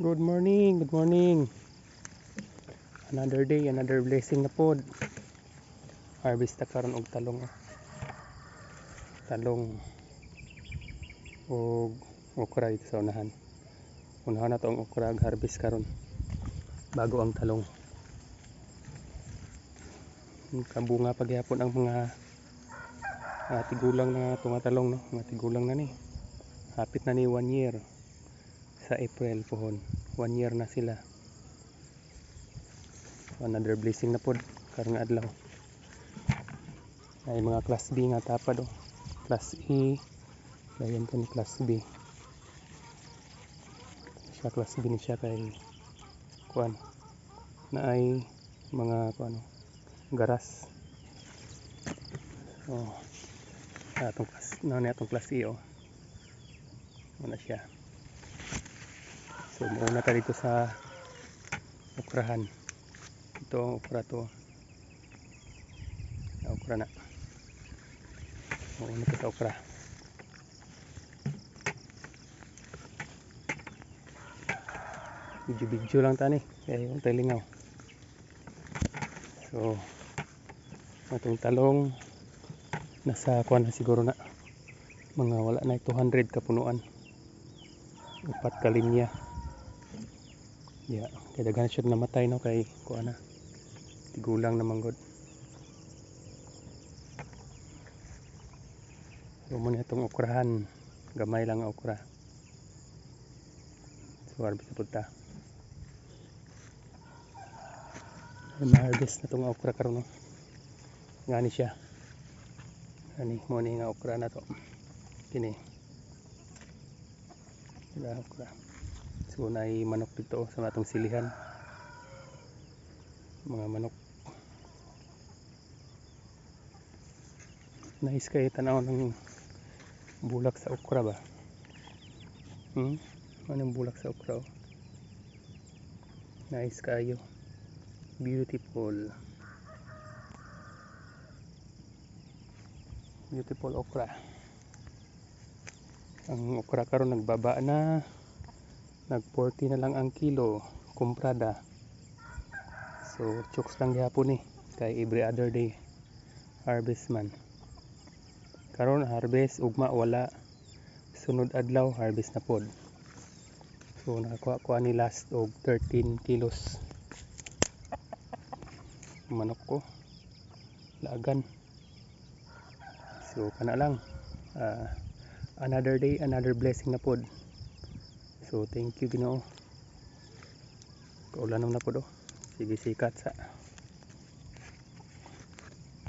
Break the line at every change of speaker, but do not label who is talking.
Good morning, good morning. Another day, another blessing na pod. Harvest na karon og talong. Talong og okra dito sa unahan. Unahan na to ang okra ag harvest karon. Bago ang talong. Kabunga pagyapon ang mga mga tigulang na tunga talong no, mga tigulang na ni. Hapit na ni one year sa April pohon. One year na sila. Another blessing na pod karong adlaw. Ay mga class B nga tapad oh. Class E. Dayon to ni class B. Siya class B ni siya kay kuan na ay mga kuan oh, garas. So, atong class na ni atong class E oh. Ano siya. So, mauna ka dito sa okrahan. Ito ang okra to. Sa okra na. Mauna ka sa okra. Video-video lang tani. Kaya yung talingaw. So, atong talong nasa kuan na siguro na mga wala na 200 kapunuan upat ka ya kaya daghan siya namatay no kay kuan na. Tigulang na manggod so mo na itong okrahan. Gamay lang ang okra. So harvest na punta. Ma-harvest na itong okra karon no. Ngani siya. Ani mo ni okra na to. Kini. Wala okra so naay manok dito sa matong silihan. Mga manok. Nice kayo tanaw ng bulak sa okra ba? Hmm? anong bulak sa okra oh? nice kayo. Beautiful. Beautiful okra. Ang okra karon nagbaba na nag 40 na lang ang kilo kumprada. So chokes lang gihapon ni kay every other day harvest man. Karon harvest ugma wala. Sunod adlaw harvest na pod. So nakakuha ko ni last og 13 kilos. Manok ko. Lagan. So kana lang. Ah another day another blessing na pod so thank you Ginoo. Kaulan na pod oh sige sikat sa